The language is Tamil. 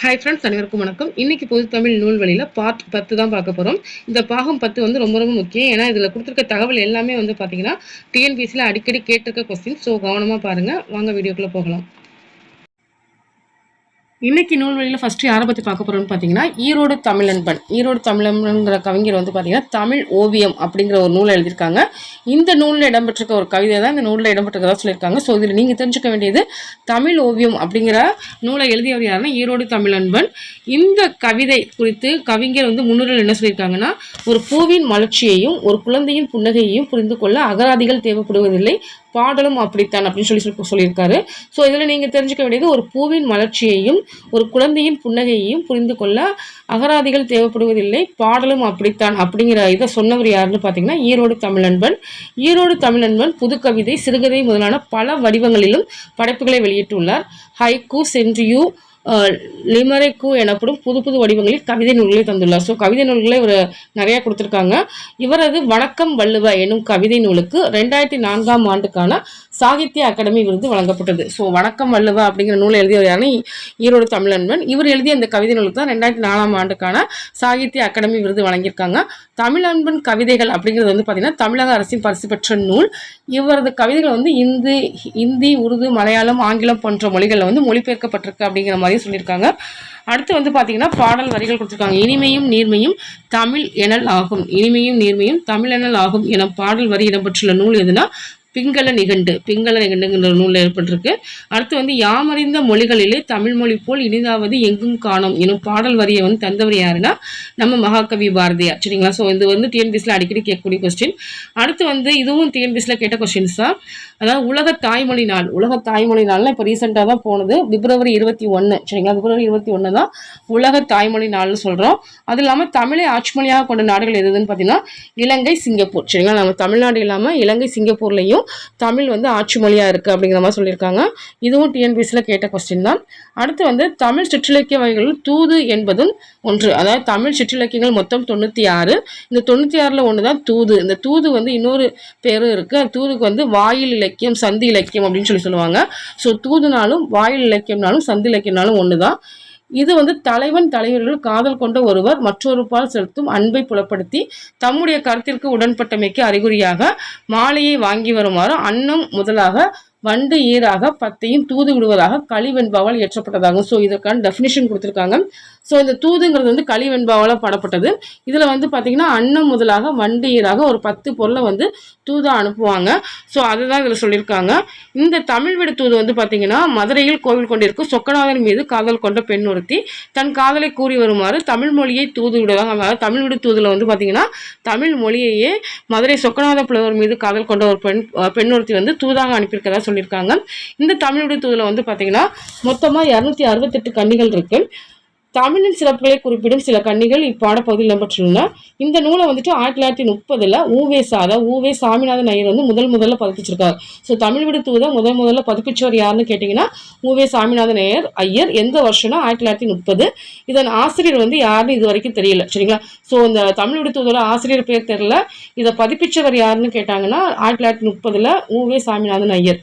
ஹாய் ஃப்ரெண்ட்ஸ் அனைவருக்கும் வணக்கம். இன்னைக்கு பொது தமிழ் நூல்வழியில் பார்ட் பத்து தான் பார்க்க போகிறோம் இந்த பாகம் பத்து வந்து ரொம்ப ரொம்ப முக்கியம். ஏன்னா இதில் கொடுத்துருக்க தகவல் எல்லாமே வந்து பார்த்தீங்கன்னா டிஎன்பிசியில் அடிக்கடி கேட்டிருக்க கொஸ்டின் ஸோ கவனமாக பாருங்கள் வாங்க வீடியோக்குள்ளே போகலாம். இன்னைக்கு நூல்வழியில் ஃபஸ்ட்டு யாரை பற்றி பார்க்க போகிறோம்னு பார்த்தீங்கன்னா ஈரோடு தமிழன்பன் ஈரோடு தமிழன்பன்கிற கவிஞர் வந்து பார்த்தீங்கன்னா தமிழ் ஓவியம் அப்படிங்கிற ஒரு நூலை எழுதியிருக்காங்க. இந்த நூலில் இடம்பெற்றிருக்க ஒரு கவிதை தான் இந்த நூலில் இடம்பெற்றிருக்கதா சொல்லியிருக்காங்க. ஸோ இதில் நீங்கள் தெரிஞ்சுக்க வேண்டியது தமிழ் ஓவியம் அப்படிங்கிற நூலை எழுதியவர் யாருன்னா ஈரோடு தமிழன்பன் இந்த கவிதை குறித்து கவிஞர் வந்து முன்னுரையில் என்ன சொல்லியிருக்காங்கன்னா ஒரு பூவின் மலர்ச்சியையும் ஒரு குழந்தையின் புன்னகையையும் புரிந்து கொள்ள அகராதிகள் தேவைப்படுவதில்லை பாடலும் அப்படித்தான் அப்படின்னு சொல்லி சொல்லி சொல்லியிருக்காரு. ஸோ இதில் நீங்கள் தெரிஞ்சுக்க வேண்டியது ஒரு பூவின் மலர்ச்சியையும் ஒரு குழந்தையின் புன்னகையையும் புரிந்து கொள்ள அகராதிகள் தேவைப்படுவதில்லை பாடலும் அப்படித்தான். அப்படிங்கிற இதை சொன்னவர் யாருன்னு பார்த்தீங்கன்னா ஈரோடு தமிழன்பன். ஈரோடு தமிழன்பன் புதுக்கவிதை சிறுகதை முதலான பல வடிவங்களிலும் படைப்புகளை வெளியிட்டுள்ளார். ஹைக்கூ சென்ட்ரியூ லிமரைக்கு எனப்படும் புது புது வடிவங்களில் கவிதை நூல்களை தந்துள்ளார். ஸோ கவிதை நூல்களை இவர் நிறையா கொடுத்துருக்காங்க. இவரது வணக்கம் வள்ளுவ என்னும் கவிதை நூலுக்கு ரெண்டாயிரத்தி நான்காம் ஆண்டுக்கான சாகித்ய அகாடமி விருது வழங்கப்பட்டது. ஸோ வணக்கம் வள்ளுவ அப்படிங்கிற நூலை எழுதியவர் ஈரோடு தமிழன்பன். இவர் எழுதிய இந்த கவிதை நூலுக்கு தான் ரெண்டாயிரத்தி நாலாம் ஆண்டுக்கான சாகித்ய அகாடமி விருது வழங்கியிருக்காங்க. தமிழன்பன் கவிதைகள் அப்படிங்கிறது வந்து பார்த்தீங்கன்னா தமிழக அரசின் பரிசு பெற்ற நூல். இவரது கவிதைகள் வந்து இந்தி இந்தி உருது மலையாளம் ஆங்கிலம் போன்ற மொழிகளில் வந்து மொழிபெயர்க்கப்பட்டிருக்கு அப்படிங்கிற மாதிரி சொல்லியிருக்காங்க. அடுத்து வந்து பார்த்தீங்கன்னா பாடல் வரிகள் கொடுத்துருக்காங்க. இனிமையும் நீர்மையும் தமிழ் எனல் ஆகும். இனிமையும் நீர்மையும் தமிழ் எனல் ஆகும் என பாடல் வரி இடம்பெற்றுள்ள நூல் எதுனா பிங்கள நிகண்டு பிங்கள நிகண்டுங்கிற நூல் ஏற்பட்டிருக்கு. அடுத்து வந்து யாமறிந்த மொழிகளிலே தமிழ் மொழி போல் இனிதாவது எங்கும் காணும் எனும் பாடல் வரியை வந்து தந்தவர் யாருன்னா நம்ம மகாகவி பாரதியார். சரிங்களா? ஸோ இது வந்து டிஎன்பிஎஸ்சில் அடிக்கடி கேட்கக்கூடிய கொஸ்டின் அடுத்து வந்து இதுவும் டிஎன்பிஎஸ்சில் கேட்ட கொஸ்டின்ஸ் தான். அதாவது உலக தாய்மொழி நாள். உலக தாய்மொழி நாள்னா இப்போ ரீசெண்டாக தான் போனது. பிப்ரவரி இருபத்தி ஒன்று சரிங்களா? பிப்ரவரி இருபத்தி ஒன்று தான் உலக தாய்மொழி நாள்னு சொல்கிறோம் அது இல்லாமல் தமிழை ஆட்சி மொழியாக கொண்ட நாடுகள் எதுன்னு பார்த்தீங்கன்னா இலங்கை சிங்கப்பூர். சரிங்களா? நம்ம தமிழ்நாடு இல்லாமல் இலங்கை சிங்கப்பூர்லேயும் தமிழ் வந்து ஆட்சி மொழியாக இருக்குது அப்படிங்கிற மாதிரி சொல்லியிருக்காங்க. இதுவும் டிஎன்பிஎஸ்சியில் கேட்ட கொஸ்டின் தான். அடுத்து வந்து தமிழ் சிற்றிலக்கிய வகைகளில் தூது என்பதும் ஒன்று. அதாவது தமிழ் சிற்றிலக்கியங்கள் மொத்தம் தொண்ணூற்றி ஆறு. இந்த தொண்ணூற்றி ஆறில் ஒன்று தான் தூது. இந்த தூது வந்து இன்னொரு பேரும் இருக்குது அந்த தூதுக்கு வந்து வாயில் இலக்கியம் சந்தி இலக்கியம் அப்படின்னு சொல்லி சொல்லுவாங்க. ஸோ தூதுனாலும் வாயில் இலக்கியம்னாலும் சந்தி இலக்கியம்னாலும் ஒன்று தான் இது வந்து தலைவன் தலைவர்கள் காதல் கொண்ட ஒருவர் மற்றொரு பால் செலுத்தும் அன்பை புலப்படுத்தி தம்முடைய கருத்திற்கு உடன்பட்டமைக்கு அறிகுறியாக மாலையை வாங்கி வருமாறு அன்னம் முதலாக வண்டு ஈராக பத்தையும் தூது விடுவதாக களிவெண்பாவால் ஏற்றப்பட்டதாகும். ஸோ இதற்கான டெஃபினிஷன் கொடுத்துருக்காங்க. ஸோ இந்த தூதுங்கிறது வந்து களிவெண்பாவால் படப்பட்டது. இதில் வந்து பார்த்திங்கன்னா அன்னம் முதலாக வண்டு ஈராக ஒரு பத்து பொருளை வந்து தூதாக அனுப்புவாங்க. ஸோ அதுதான் இதில் சொல்லியிருக்காங்க. இந்த தமிழ் விடு தூது வந்து பார்த்திங்கன்னா மதுரையில் கோவில் கொண்டிருக்கும் சொக்கநாதன் மீது காதல் கொண்ட பெண் ஒருத்தி. தன் காதலை கூறி வருமாறு தமிழ் மொழியை தூது விடுவாங்க. அதாவது தமிழ் விடு தூதில் வந்து பார்த்திங்கன்னா தமிழ் மொழியையே மதுரை சொக்கநாத புலவர் மீது காதல் கொண்ட ஒரு பெண் பெண் ஒருத்தி வந்து தூதாக அனுப்பியிருக்கிறதா சொல்லியிருக்காங்க. இந்த தமிழ் தூதில் வந்து பார்த்தீங்கன்னா மொத்தமாக இரநூத்தி அறுபத்தெட்டு கன்னிகள் இருக்குது தமிழின் சிறப்புகளை குறிப்பிடும் சில கண்ணிகள் இப்பாடப்பகுதியில் இடம்பெற்றுள்ளன. இந்த நூலை வந்துட்டு ஆயிரத்தி தொள்ளாயிரத்தி முப்பதுல ஊவே சாதா ஊவே சாமிநாதன் ஐயர் வந்து முதல் முதல்ல பதிப்பிச்சிருக்காரு. ஸோ தமிழ் விடுத்துவதை முதல் முதல்ல பதிப்பிச்சவர் யாருன்னு கேட்டிங்கன்னா ஊவே சாமிநாதன் ஐயர் ஐயர் எந்த வருஷம்னா ஆயிரத்தி தொள்ளாயிரத்தி முப்பது. இதன் ஆசிரியர் வந்து யாருன்னு இது வரைக்கும் தெரியல சரிங்களா? ஸோ இந்த தமிழ் விடுத்துவதோட ஆசிரியர் பேர் தெரியல. இதை பதிப்பிச்சவர் யாருன்னு கேட்டாங்கன்னா ஆயிரத்தி தொள்ளாயிரத்தி முப்பதில் U Ve Swaminathan Iyer